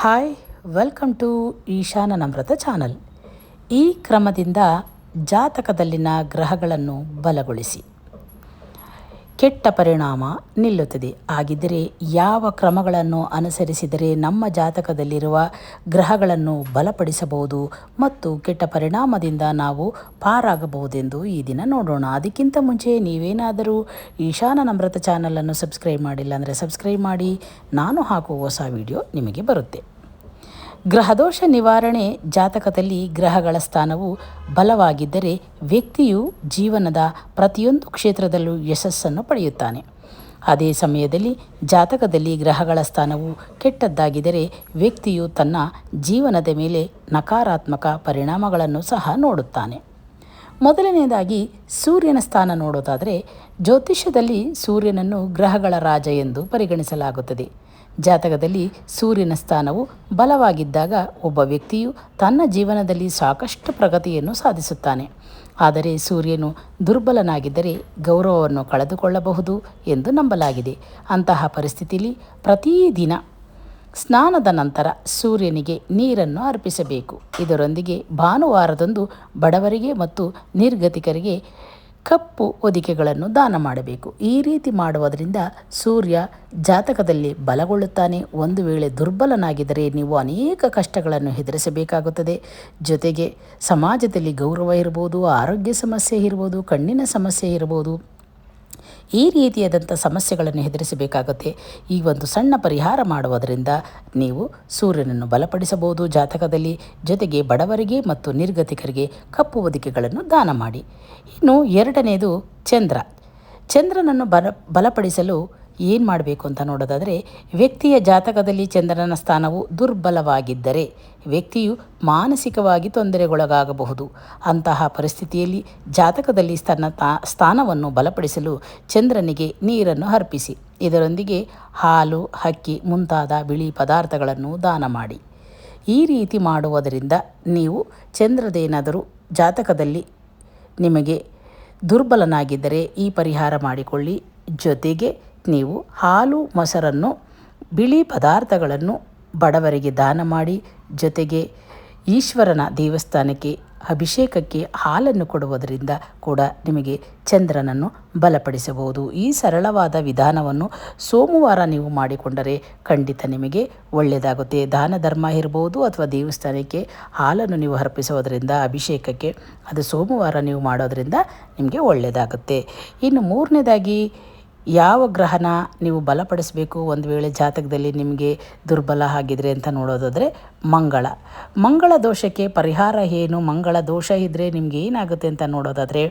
Hi welcome to Eshana Namrata channel ಈ ಕ್ರಮದಿಂದ ಜಾತಕದಲ್ಲಿನ ಗ್ರಹಗಳನ್ನು ಬಲಗೊಳಿಸಿ. ಕೆಟ್ಟ ಪರಿಣಾಮ ನಿಲ್ಲುತ್ತದೆ. ಹಾಗಿದ್ದರೆ ಯಾವ ಕ್ರಮಗಳನ್ನು ಅನುಸರಿಸಿದರೆ ನಮ್ಮ ಜಾತಕದಲ್ಲಿರುವ ಗ್ರಹಗಳನ್ನು ಬಲಪಡಿಸಬಹುದು ಮತ್ತು ಕೆಟ್ಟ ಪರಿಣಾಮದಿಂದ ನಾವು ಪಾರಾಗಬಹುದೆಂದು ಈ ದಿನ ನೋಡೋಣ. ಅದಕ್ಕಿಂತ ಮುಂಚೆ ನೀವೇನಾದರೂ ಈಶಾನ ನಮ್ರತ ಚಾನಲನ್ನು ಸಬ್ಸ್ಕ್ರೈಬ್ ಮಾಡಿಲ್ಲ ಅಂದರೆ ಸಬ್ಸ್ಕ್ರೈಬ್ ಮಾಡಿ. ನಾನು ಹಾಕುವ ಹೊಸ ವಿಡಿಯೋ ನಿಮಗೆ ಬರುತ್ತೆ. ಗ್ರಹದೋಷ ನಿವಾರಣೆ ಜಾತಕದಲ್ಲಿ ಗ್ರಹಗಳ ಸ್ಥಾನವು ಬಲವಾಗಿದ್ದರೆ ವ್ಯಕ್ತಿಯು ಜೀವನದ ಪ್ರತಿಯೊಂದು ಕ್ಷೇತ್ರದಲ್ಲೂ ಯಶಸ್ಸನ್ನು ಪಡೆಯುತ್ತಾನೆ. ಅದೇ ಸಮಯದಲ್ಲಿ ಜಾತಕದಲ್ಲಿ ಗ್ರಹಗಳ ಸ್ಥಾನವು ಕೆಟ್ಟದ್ದಾಗಿದ್ದರೆ ವ್ಯಕ್ತಿಯು ತನ್ನ ಜೀವನದ ಮೇಲೆ ನಕಾರಾತ್ಮಕ ಪರಿಣಾಮಗಳನ್ನು ಸಹ ನೋಡುತ್ತಾನೆ. ಮೊದಲನೆಯದಾಗಿ ಸೂರ್ಯನ ಸ್ಥಾನ ನೋಡೋದಾದರೆ ಜ್ಯೋತಿಷ್ಯದಲ್ಲಿ ಸೂರ್ಯನನ್ನು ಗ್ರಹಗಳ ರಾಜ ಎಂದು ಪರಿಗಣಿಸಲಾಗುತ್ತದೆ. ಜಾತಕದಲ್ಲಿ ಸೂರ್ಯನ ಸ್ಥಾನವು ಬಲವಾಗಿದ್ದಾಗ ಒಬ್ಬ ವ್ಯಕ್ತಿಯು ತನ್ನ ಜೀವನದಲ್ಲಿ ಸಾಕಷ್ಟು ಪ್ರಗತಿಯನ್ನು ಸಾಧಿಸುತ್ತಾನೆ. ಆದರೆ ಸೂರ್ಯನು ದುರ್ಬಲನಾಗಿದ್ದರೆ ಗೌರವವನ್ನು ಕಳೆದುಕೊಳ್ಳಬಹುದು ಎಂದು ನಂಬಲಾಗಿದೆ. ಅಂತಹ ಪರಿಸ್ಥಿತಿಯಲ್ಲಿ ಪ್ರತಿದಿನ ಸ್ನಾನದ ನಂತರ ಸೂರ್ಯನಿಗೆ ನೀರನ್ನು ಅರ್ಪಿಸಬೇಕು. ಇದರೊಂದಿಗೆ ಭಾನುವಾರದಂದು ಬಡವರಿಗೆ ಮತ್ತು ನಿರ್ಗತಿಕರಿಗೆ ಕಪ್ಪು ಹೊದಿಕೆಗಳನ್ನು ದಾನ ಮಾಡಬೇಕು. ಈ ರೀತಿ ಮಾಡುವುದರಿಂದ ಸೂರ್ಯ ಜಾತಕದಲ್ಲಿ ಬಲಗೊಳ್ಳುತ್ತಾನೆ. ಒಂದು ವೇಳೆ ದುರ್ಬಲನಾಗಿದ್ದರೆ ನೀವು ಅನೇಕ ಕಷ್ಟಗಳನ್ನು ಎದುರಿಸಬೇಕಾಗುತ್ತದೆ ಜೊತೆಗೆ ಸಮಾಜದಲ್ಲಿ ಗೌರವ ಇರ್ಬೋದು, ಆರೋಗ್ಯ ಸಮಸ್ಯೆ ಇರ್ಬೋದು, ಕಣ್ಣಿನ ಸಮಸ್ಯೆ ಇರ್ಬೋದು. ಈ ರೀತಿಯಾದಂಥ ಸಮಸ್ಯೆಗಳನ್ನು ಎದುರಿಸಬೇಕಾಗುತ್ತೆ. ಈ ಒಂದು ಸಣ್ಣ ಪರಿಹಾರ ಮಾಡುವುದರಿಂದ ನೀವು ಸೂರ್ಯನನ್ನು ಬಲಪಡಿಸಬಹುದು. ಜಾತಕದಲ್ಲಿ ಜೊತೆಗೆ ಬಡವರಿಗೆ ಮತ್ತು ನಿರ್ಗತಿಕರಿಗೆ ಕಪ್ಪು ಹೊದಿಕೆಗಳನ್ನು ದಾನ ಮಾಡಿ. ಇನ್ನು ಎರಡನೆಯದು ಚಂದ್ರ. ಚಂದ್ರನನ್ನು ಬಲ, ಬಲಪಡಿಸಲು ಏನು ಮಾಡಬೇಕು ಅಂತ ನೋಡೋದಾದರೆ, ವ್ಯಕ್ತಿಯ ಜಾತಕದಲ್ಲಿ ಚಂದ್ರನ ಸ್ಥಾನವು ದುರ್ಬಲವಾಗಿದ್ದರೆ ವ್ಯಕ್ತಿಯು ಮಾನಸಿಕವಾಗಿ ತೊಂದರೆಗೊಳಗಾಗಬಹುದು. ಅಂತಹ ಪರಿಸ್ಥಿತಿಯಲ್ಲಿ ಜಾತಕದಲ್ಲಿ ತನ್ನ ತಾ, ಸ್ಥಾನವನ್ನು ಬಲಪಡಿಸಲು ಚಂದ್ರನಿಗೆ ನೀರನ್ನು ಅರ್ಪಿಸಿ. ಇದರೊಂದಿಗೆ ಹಾಲು ಹಕ್ಕಿ ಮುಂತಾದ ಬಿಳಿ ಪದಾರ್ಥಗಳನ್ನು ದಾನ ಮಾಡಿ. ಈ ರೀತಿ ಮಾಡುವುದರಿಂದ ನೀವು ಚಂದ್ರದೇನಾದರೂ ಜಾತಕದಲ್ಲಿ ನಿಮಗೆ ದುರ್ಬಲನಾಗಿದ್ದರೆ ಈ ಪರಿಹಾರ ಮಾಡಿಕೊಳ್ಳಿ. ಜೊತೆಗೆ ನೀವು ಹಾಲು, ಮೊಸರನ್ನು, ಬಿಳಿ ಪದಾರ್ಥಗಳನ್ನು ಬಡವರಿಗೆ ದಾನ ಮಾಡಿ, ಜೊತೆಗೆ ಈಶ್ವರನ ದೇವಸ್ಥಾನಕ್ಕೆ, ಅಭಿಷೇಕಕ್ಕೆ ಹಾಲನ್ನು ಕೊಡುವುದರಿಂದ ಕೂಡ ನಿಮಗೆ ಚಂದ್ರನನ್ನು ಬಲಪಡಿಸಬಹುದು. ಈ ಸರಳವಾದ ವಿಧಾನವನ್ನು ಸೋಮವಾರ ನೀವು ಮಾಡಿಕೊಂಡರೆ ಖಂಡಿತ ನಿಮಗೆ ಒಳ್ಳೆಯದಾಗುತ್ತೆ. ದಾನ, ಧರ್ಮ ಇರ್ಬೋದು ಅಥವಾ ದೇವಸ್ಥಾನಕ್ಕೆ ಹಾಲನ್ನು ನೀವು ಅರ್ಪಿಸೋದರಿಂದ ಅಭಿಷೇಕಕ್ಕೆ ಅದು ಸೋಮವಾರ ನೀವು ಮಾಡೋದರಿಂದ ನಿಮಗೆ ಒಳ್ಳೆಯದಾಗುತ್ತೆ. ಇನ್ನು ಮೂರನೇದಾಗಿ ಯಾವ ಗ್ರಹನ ನೀವು ಬಲಪಡಿಸಬೇಕು ಒಂದು ವೇಳೆ ಜಾತಕದಲ್ಲಿ ನಿಮಗೆ ದುರ್ಬಲ ಆಗಿದ್ರೆ ಅಂತ ನೋಡೋದಾದರೆ ಮಂಗಳ. ಮಂಗಳ ದೋಷಕ್ಕೆ ಪರಿಹಾರ ಏನು? ಮಂಗಳ ದೋಷ ಇದ್ದರೆ ನಿಮಗೆ ಏನಾಗುತ್ತೆ ಅಂತ ನೋಡೋದಾದರೆ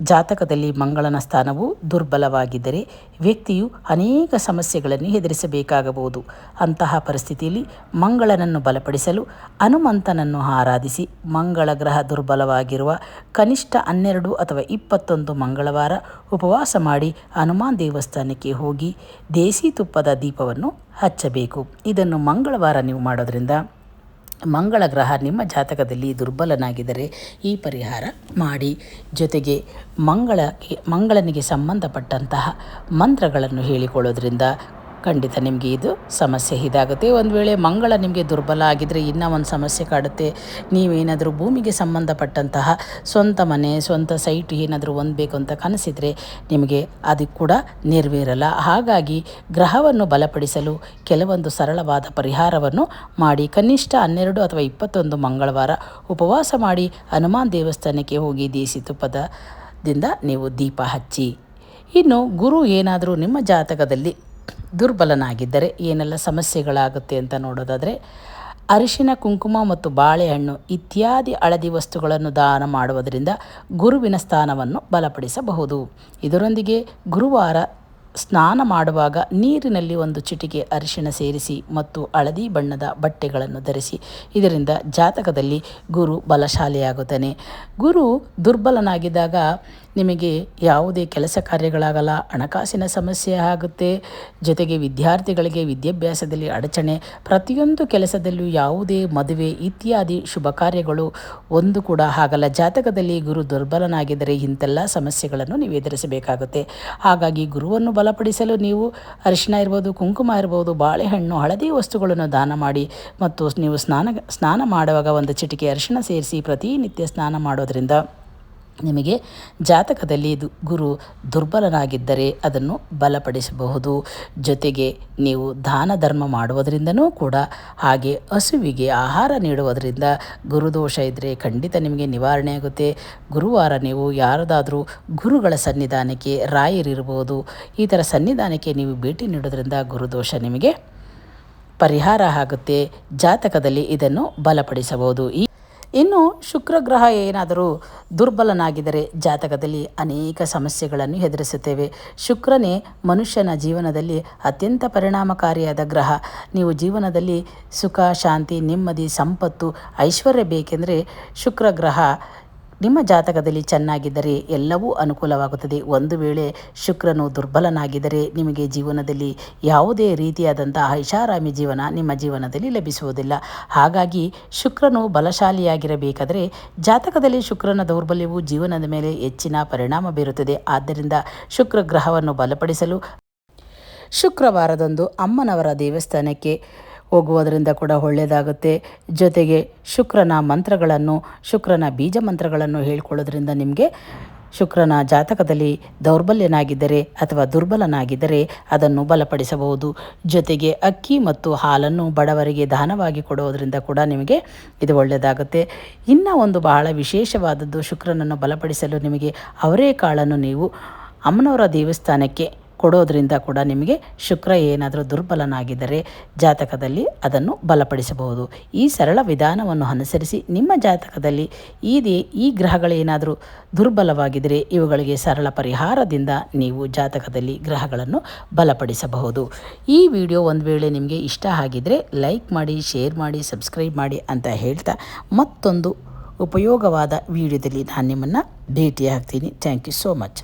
ಜಾತಕದಲ್ಲಿ ಮಂಗಳನ ಸ್ಥಾನವು ದುರ್ಬಲವಾಗಿದ್ದರೆ ವ್ಯಕ್ತಿಯು ಅನೇಕ ಸಮಸ್ಯೆಗಳನ್ನು ಎದುರಿಸಬೇಕಾಗಬಹುದು. ಅಂತಹ ಪರಿಸ್ಥಿತಿಯಲ್ಲಿ ಮಂಗಳನನ್ನು ಬಲಪಡಿಸಲು ಹನುಮಂತನನ್ನು ಆರಾಧಿಸಿ ಮಂಗಳ ಗ್ರಹ ದುರ್ಬಲವಾಗಿರುವ ಕನಿಷ್ಠ ಹನ್ನೆರಡು ಅಥವಾ ಇಪ್ಪತ್ತೊಂದು ಮಂಗಳವಾರ ಉಪವಾಸ ಮಾಡಿ ಹನುಮಾನ್ ದೇವಸ್ಥಾನಕ್ಕೆ ಹೋಗಿ ದೇಸಿ ತುಪ್ಪದ ದೀಪವನ್ನು ಹಚ್ಚಬೇಕು. ಇದನ್ನು ಮಂಗಳವಾರ ನೀವು ಮಾಡೋದರಿಂದ ಮಂಗಳ ಗ್ರಹ ನಿಮ್ಮ ಜಾತಕದಲ್ಲಿ ದುರ್ಬಲನಾಗಿದ್ದರೆ ಈ ಪರಿಹಾರ ಮಾಡಿ. ಜೊತೆಗೆ ಮಂಗಳಕ್ಕೆ ಮಂಗಳನಿಗೆ ಸಂಬಂಧಪಟ್ಟಂತಹ ಮಂತ್ರಗಳನ್ನು ಹೇಳಿಕೊಳ್ಳೋದ್ರಿಂದ ಖಂಡಿತ ನಿಮಗೆ ಇದು ಸಮಸ್ಯೆ ಇದಾಗುತ್ತೆ. ಒಂದು ವೇಳೆ ಮಂಗಳ ನಿಮಗೆ ದುರ್ಬಲ ಆಗಿದ್ದರೆ ಇನ್ನೂ ಒಂದು ಸಮಸ್ಯೆ ಕಾಡುತ್ತೆ. ನೀವೇನಾದರೂ ಭೂಮಿಗೆ ಸಂಬಂಧಪಟ್ಟಂತಹ ಸ್ವಂತ ಮನೆ, ಸ್ವಂತ ಸೈಟ್ ಏನಾದರೂ ಹೊಂದಬೇಕು ಅಂತ ಕನಸಿದರೆ ನಿಮಗೆ ಅದು ಕೂಡ ನೆರವೇರಲ್ಲ. ಹಾಗಾಗಿ ಗ್ರಹವನ್ನು ಬಲಪಡಿಸಲು ಕೆಲವೊಂದು ಸರಳವಾದ ಪರಿಹಾರವನ್ನು ಮಾಡಿ ಕನಿಷ್ಠ ಹನ್ನೆರಡು ಅಥವಾ ಇಪ್ಪತ್ತೊಂದು ಮಂಗಳವಾರ ಉಪವಾಸ ಮಾಡಿ ಹನುಮಾನ್ ದೇವಸ್ಥಾನಕ್ಕೆ ಹೋಗಿ ದೇಸಿ ತುಪ್ಪದದಿಂದ ನೀವು ದೀಪ ಹಚ್ಚಿ. ಇನ್ನು ಗುರು ಏನಾದರೂ ನಿಮ್ಮ ಜಾತಕದಲ್ಲಿ ದುರ್ಬಲನಾಗಿದ್ದರೆ ಏನೆಲ್ಲ ಸಮಸ್ಯೆಗಳಾಗುತ್ತೆ ಅಂತ ನೋಡೋದಾದರೆ ಅರಿಶಿನ, ಕುಂಕುಮ ಮತ್ತು ಬಾಳೆಹಣ್ಣು ಇತ್ಯಾದಿ ಹಳದಿ ವಸ್ತುಗಳನ್ನು ದಾನ ಮಾಡುವುದರಿಂದ ಗುರುವಿನ ಸ್ಥಾನವನ್ನು ಬಲಪಡಿಸಬಹುದು. ಇದರೊಂದಿಗೆ ಗುರುವಾರ ಸ್ನಾನ ಮಾಡುವಾಗ ನೀರಿನಲ್ಲಿ ಒಂದು ಚಿಟಿಕೆ ಅರಿಶಿಣ ಸೇರಿಸಿ ಮತ್ತು ಹಳದಿ ಬಣ್ಣದ ಬಟ್ಟೆಗಳನ್ನು ಧರಿಸಿ, ಇದರಿಂದ ಜಾತಕದಲ್ಲಿ ಗುರು ಬಲಶಾಲಿಯಾಗುತ್ತಾನೆ. ಗುರು ದುರ್ಬಲನಾಗಿದ್ದಾಗ ನಿಮಗೆ ಯಾವುದೇ ಕೆಲಸ ಕಾರ್ಯಗಳಾಗಲ್ಲ, ಹಣಕಾಸಿನ ಸಮಸ್ಯೆ ಆಗುತ್ತೆ, ಜೊತೆಗೆ ವಿದ್ಯಾರ್ಥಿಗಳಿಗೆ ವಿದ್ಯಾಭ್ಯಾಸದಲ್ಲಿ ಅಡಚಣೆ, ಪ್ರತಿಯೊಂದು ಕೆಲಸದಲ್ಲೂ ಯಾವುದೇ ಮದುವೆ ಇತ್ಯಾದಿ ಶುಭ ಕಾರ್ಯಗಳು ಒಂದು ಕೂಡ ಆಗಲ್ಲ. ಜಾತಕದಲ್ಲಿ ಗುರು ದುರ್ಬಲನಾಗಿದ್ದರೆ ಇಂತೆಲ್ಲ ಸಮಸ್ಯೆಗಳನ್ನು ನೀವು ಎದುರಿಸಬೇಕಾಗುತ್ತೆ ಹಾಗಾಗಿ ಗುರುವನ್ನು ಬಲಪಡಿಸಲು ನೀವು ಅರಿಶಿನ ಇರ್ಬೋದು, ಕುಂಕುಮ ಇರ್ಬೋದು, ಬಾಳೆಹಣ್ಣು, ಹಳದಿ ವಸ್ತುಗಳನ್ನು ದಾನ ಮಾಡಿ ಮತ್ತು ನೀವು ಸ್ನಾನ ಸ್ನಾನ ಮಾಡುವಾಗ ಒಂದು ಚಿಟಿಕೆ ಅರಿಶಿಣ ಸೇರಿಸಿ ಪ್ರತಿನಿತ್ಯ ಸ್ನಾನ ಮಾಡೋದರಿಂದ ನಿಮಗೆ ಜಾತಕದಲ್ಲಿ ಗುರು ದುರ್ಬಲನಾಗಿದ್ದರೆ ಅದನ್ನು ಬಲಪಡಿಸಬಹುದು. ಜೊತೆಗೆ ನೀವು ದಾನ ಧರ್ಮ ಮಾಡುವುದರಿಂದನೂ ಕೂಡ ಹಾಗೆ ಹಸುವಿಗೆ ಆಹಾರ ನೀಡುವುದರಿಂದ ಗುರುದೋಷ ಇದ್ದರೆ ಖಂಡಿತ ನಿಮಗೆ ನಿವಾರಣೆ ಆಗುತ್ತೆ. ಗುರುವಾರ ನೀವು ಯಾರದಾದರೂ ಗುರುಗಳ ಸನ್ನಿಧಾನಕ್ಕೆ ರಾಯರಿರ್ಬೋದು. ಈ ಥರ ಸನ್ನಿಧಾನಕ್ಕೆ ನೀವು ಭೇಟಿ ನೀಡೋದ್ರಿಂದ ಗುರುದೋಷ ನಿಮಗೆ ಪರಿಹಾರ ಆಗುತ್ತೆ. ಜಾತಕದಲ್ಲಿ ಇದನ್ನು ಬಲಪಡಿಸಬಹುದು. ಈ ಇನ್ನು ಶುಕ್ರ ಗ್ರಹ ಏನಾದರೂ ದುರ್ಬಲನಾಗಿದ್ದರೆ ಜಾತಕದಲ್ಲಿ ಅನೇಕ ಸಮಸ್ಯೆಗಳನ್ನು ಎದುರಿಸುತ್ತೇವೆ. ಶುಕ್ರನೇ ಮನುಷ್ಯನ ಜೀವನದಲ್ಲಿ ಅತ್ಯಂತ ಪರಿಣಾಮಕಾರಿಯಾದ ಗ್ರಹ. ನೀವು ಜೀವನದಲ್ಲಿ ಸುಖ, ಶಾಂತಿ, ನೆಮ್ಮದಿ, ಸಂಪತ್ತು, ಐಶ್ವರ್ಯ ಬೇಕೆಂದರೆ ಶುಕ್ರ ಗ್ರಹ ನಿಮ್ಮ ಜಾತಕದಲ್ಲಿ ಚೆನ್ನಾಗಿದ್ದರೆ ಎಲ್ಲವೂ ಅನುಕೂಲವಾಗುತ್ತದೆ. ಒಂದು ವೇಳೆ ಶುಕ್ರನು ದುರ್ಬಲನಾಗಿದ್ದರೆ ನಿಮಗೆ ಜೀವನದಲ್ಲಿ ಯಾವುದೇ ರೀತಿಯಾದಂತಹ ಐಷಾರಾಮಿ ಜೀವನ ನಿಮ್ಮ ಜೀವನದಲ್ಲಿ ಲಭಿಸುವುದಿಲ್ಲ. ಹಾಗಾಗಿ ಶುಕ್ರನು ಬಲಶಾಲಿಯಾಗಿರಬೇಕಾದರೆ ಜಾತಕದಲ್ಲಿ ಶುಕ್ರನ ದೌರ್ಬಲ್ಯವು ಜೀವನದ ಮೇಲೆ ಹೆಚ್ಚಿನ ಪರಿಣಾಮ ಬೀರುತ್ತದೆ. ಆದ್ದರಿಂದ ಶುಕ್ರ ಗ್ರಹವನ್ನು ಬಲಪಡಿಸಲು ಶುಕ್ರವಾರದಂದು ಅಮ್ಮನವರ ದೇವಸ್ಥಾನಕ್ಕೆ ಹೋಗುವುದರಿಂದ ಕೂಡ ಒಳ್ಳೆಯದಾಗುತ್ತೆ ಜೊತೆಗೆ ಶುಕ್ರನ ಮಂತ್ರಗಳನ್ನು, ಶುಕ್ರನ ಬೀಜ ಮಂತ್ರಗಳನ್ನು ಹೇಳ್ಕೊಳ್ಳೋದ್ರಿಂದ ನಿಮಗೆ ಶುಕ್ರನ ಜಾತಕದಲ್ಲಿ ದೌರ್ಬಲ್ಯನಾಗಿದ್ದರೆ ಅಥವಾ ದುರ್ಬಲನಾಗಿದ್ದರೆ ಅದನ್ನು ಬಲಪಡಿಸಬಹುದು. ಜೊತೆಗೆ ಅಕ್ಕಿ ಮತ್ತು ಹಾಲನ್ನು ಬಡವರಿಗೆ ದಾನವಾಗಿ ಕೊಡುವುದರಿಂದ ಕೂಡ ನಿಮಗೆ ಇದು ಒಳ್ಳೆಯದಾಗುತ್ತೆ ಇನ್ನೂ ಒಂದು ಬಹಳ ವಿಶೇಷವಾದದ್ದು ಶುಕ್ರನನ್ನು ಬಲಪಡಿಸಲು ನಿಮಗೆ ಅವರೇ ಕಾಳನ್ನು ನೀವು ಅಮ್ಮನವರ ದೇವಸ್ಥಾನಕ್ಕೆ ಕೊಡೋದ್ರಿಂದ ಕೂಡ ನಿಮಗೆ ಶುಕ್ರ ಏನಾದರೂ ದುರ್ಬಲನಾಗಿದ್ದರೆ ಜಾತಕದಲ್ಲಿ ಅದನ್ನು ಬಲಪಡಿಸಬಹುದು. ಈ ಸರಳ ವಿಧಾನವನ್ನು ಅನುಸರಿಸಿ ನಿಮ್ಮ ಜಾತಕದಲ್ಲಿ ಈ ಈ ಗ್ರಹಗಳೇನಾದರೂ ದುರ್ಬಲವಾಗಿದ್ದರೆ ಇವುಗಳಿಗೆ ಸರಳ ಪರಿಹಾರದಿಂದ ನೀವು ಜಾತಕದಲ್ಲಿ ಗ್ರಹಗಳನ್ನು ಬಲಪಡಿಸಬಹುದು. ಈ ವಿಡಿಯೋ ಒಂದು ವೇಳೆ ನಿಮಗೆ ಇಷ್ಟ ಆಗಿದ್ದರೆ ಲೈಕ್ ಮಾಡಿ, ಶೇರ್ ಮಾಡಿ, ಸಬ್ಸ್ಕ್ರೈಬ್ ಮಾಡಿ ಅಂತ ಹೇಳ್ತಾ ಮತ್ತೊಂದು ಉಪಯೋಗವಾದ ವಿಡಿಯೋದಲ್ಲಿ ನಾನು ನಿಮ್ಮನ್ನು ಭೇಟಿ ಆಗ್ತೀನಿ ಥ್ಯಾಂಕ್ ಯು ಸೋ ಮಚ್.